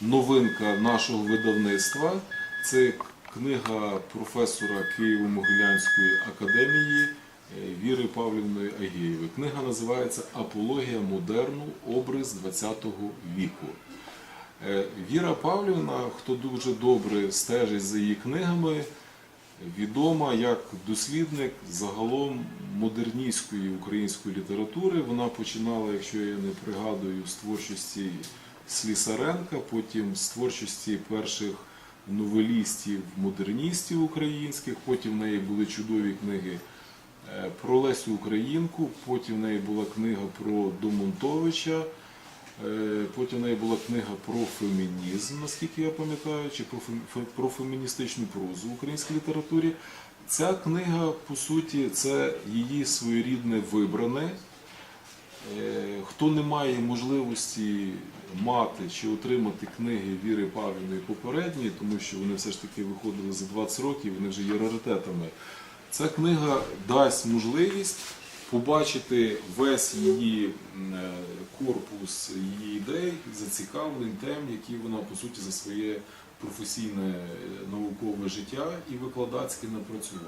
новинка нашого видавництва. Це книга професора Києво-Могилянської академії е, Віри Павлівної Агієвої. Книга називається Апологія модерну. Образ ХХ віку. Е, Віра Павлівна, хто дуже добре стежить за її книгами, відома як дослідник загалом модерністської української літератури. Вона починала, якщо я не пригадую, з творчості Слісаренка, потім з творчості перших новелістів, модерністів українських, потім в неї були чудові книги е, про Лесю Українку, потім в неї була книга про Домонтовича. Е, Потім в неї була книга про фемінізм, наскільки я пам'ятаю, чи про, фем- про феміністичну прозу в українській літературі. Ця книга, по суті, це її своєрідне вибране. Е, Хто не має можливості мати чи отримати книги Віри Павлівної попередні, тому що вони все ж таки виходили за 20 років, вони вже є раритетами. Ця книга дасть можливість побачити весь її е, корпус її ідей, зацікавлень, тем, які вона по суті за своє професійне е, наукове життя і викладацьке напрацювала.